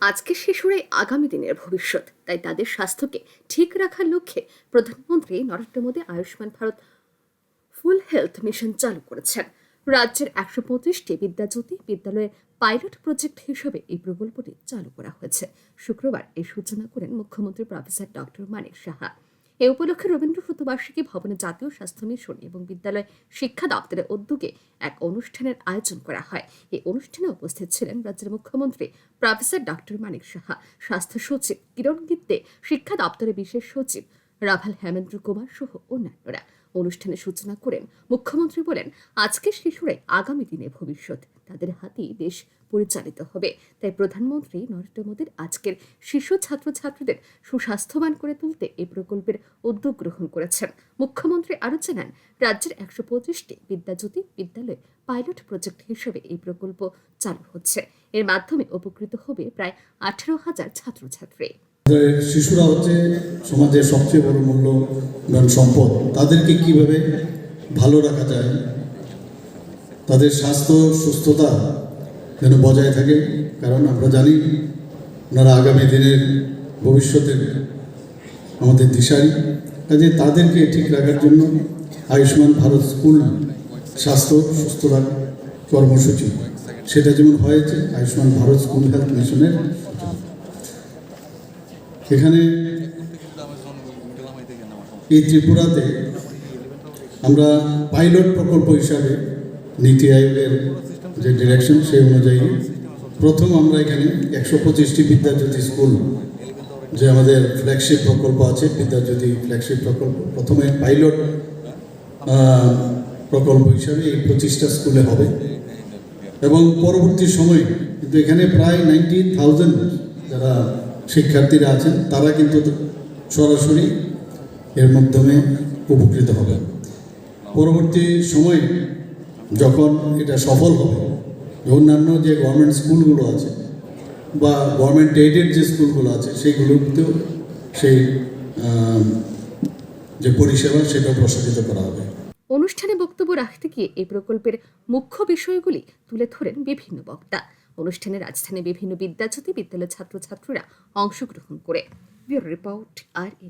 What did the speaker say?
আজকের শিশুরাই আগামী দিনের ভবিষ্যৎ, তাই তাদের স্বাস্থ্যকে ঠিক রাখার লক্ষ্যে প্রধানমন্ত্রী Narendra Modi Ayushman Bharat full health mission চালু করেছেন। রাজ্যের একশো পঁচিশটি বিদ্যাজ্যোতি বিদ্যালয়ের পাইলট প্রজেক্ট হিসেবে এই প্রকল্পটি চালু করা হয়েছে। শুক্রবার এই সূচনা করেন মুখ্যমন্ত্রী প্রফেসর ডক্টর মানিক সাহা। এ উপলক্ষে রবীন্দ্র শতবার্ষিকী ভবনে জাতীয় স্বাস্থ্য মিশন এবং বিদ্যালয় শিক্ষা দপ্তরের উদ্যোগে এক অনুষ্ঠানের আয়োজন করা হয়। এই অনুষ্ঠানে উপস্থিত ছিলেন রাজ্যের মুখ্যমন্ত্রী প্রফেসর ডক্টর মানিক সাহা, স্বাস্থ্য সচিব কিরণ গিত্তে, শিক্ষা দপ্তরের বিশেষ সচিব রাভাল হেমেন্দ্র কুমার সহ অন্যান্যরা। অনুষ্ঠানে সূচনা করেন মুখ্যমন্ত্রী বলেন, আজকের শিশুরাই আগামী দিনে ভবিষ্যৎ। তাদের হাতেই দেশ পরিচালিত হবে। তাই প্রধানমন্ত্রী নরেন্দ্র মোদীর আজকের শিশু ছাত্রছাত্রীদের সুস্বাস্থ্যবান করে তুলতে এই প্রকল্পের উদ্যোগ গ্রহণ করেছেন। মুখ্যমন্ত্রী আরও জানান, রাজ্যের একশো পঁচিশটি বিদ্যাজ্যোতি বিদ্যালয় পাইলট প্রজেক্ট হিসেবে এই প্রকল্প চালু হচ্ছে। এর মাধ্যমে উপকৃত হবে প্রায় আঠারো হাজার ছাত্রছাত্রী। আমাদের শিশুরা হচ্ছে সমাজের সবচেয়ে বড় মূল্যবান সম্পদ, তাদেরকে কীভাবে ভালো রাখা যায়? তাদের স্বাস্থ্য, সুস্থতা যেন বজায় থাকে, কারণ আমরা জানি ওনারা আগামী দিনের ভবিষ্যতের আমাদের দিশারি। কাজে তাদেরকে ঠিক রাখার জন্য আয়ুষ্মান ভারত স্কুল স্বাস্থ্য সুস্থতা কর্মসূচি। সেটা যেমন হয়েছে, আয়ুষ্মান ভারত স্কুল হেলথ মিশনের এখানে এই ত্রিপুরাতে আমরা পাইলট প্রকল্প হিসাবে নীতি আয়োগের যে ডিরেকশন সেই অনুযায়ী প্রথম আমরা এখানে একশো পঁচিশটি বিদ্যাজ্যোতি স্কুল, যে আমাদের ফ্ল্যাগশিপ প্রকল্প আছে, বিদ্যাজ্যোতি ফ্ল্যাগশিপ প্রকল্প। প্রথমে পাইলট প্রকল্প হিসাবে এই পঁচিশটা স্কুলে হবে। এবং পরবর্তী সময়ে, কিন্তু এখানে প্রায় নাইনটি থাউজেন্ড যারা শিক্ষার্থীরা আছেন, তারা কিন্তু সরাসরি এর মাধ্যমে উপকৃত হবে। পরবর্তী সময়ে যখন এটা সফল হবে অন্যান্য যে গভর্নমেন্ট স্কুলগুলো আছে বা গভর্নমেন্ট এইডেড যে স্কুলগুলো আছে, সেইগুলোতেও সেই যে পরিষেবা সেটা প্রসারিত করা হবে। অনুষ্ঠানে বক্তব্য রাখতে গিয়ে এই প্রকল্পের মুখ্য বিষয়গুলি তুলে ধরেন বিভিন্ন বক্তা। অনুষ্ঠানে রাজধানী বিভিন্ন বিদ্যাজ্যোতি বিদ্যালয়ের ছাত্রছাত্রীরা অংশগ্রহণ করে। ব্যুরো রিপোর্ট আর এ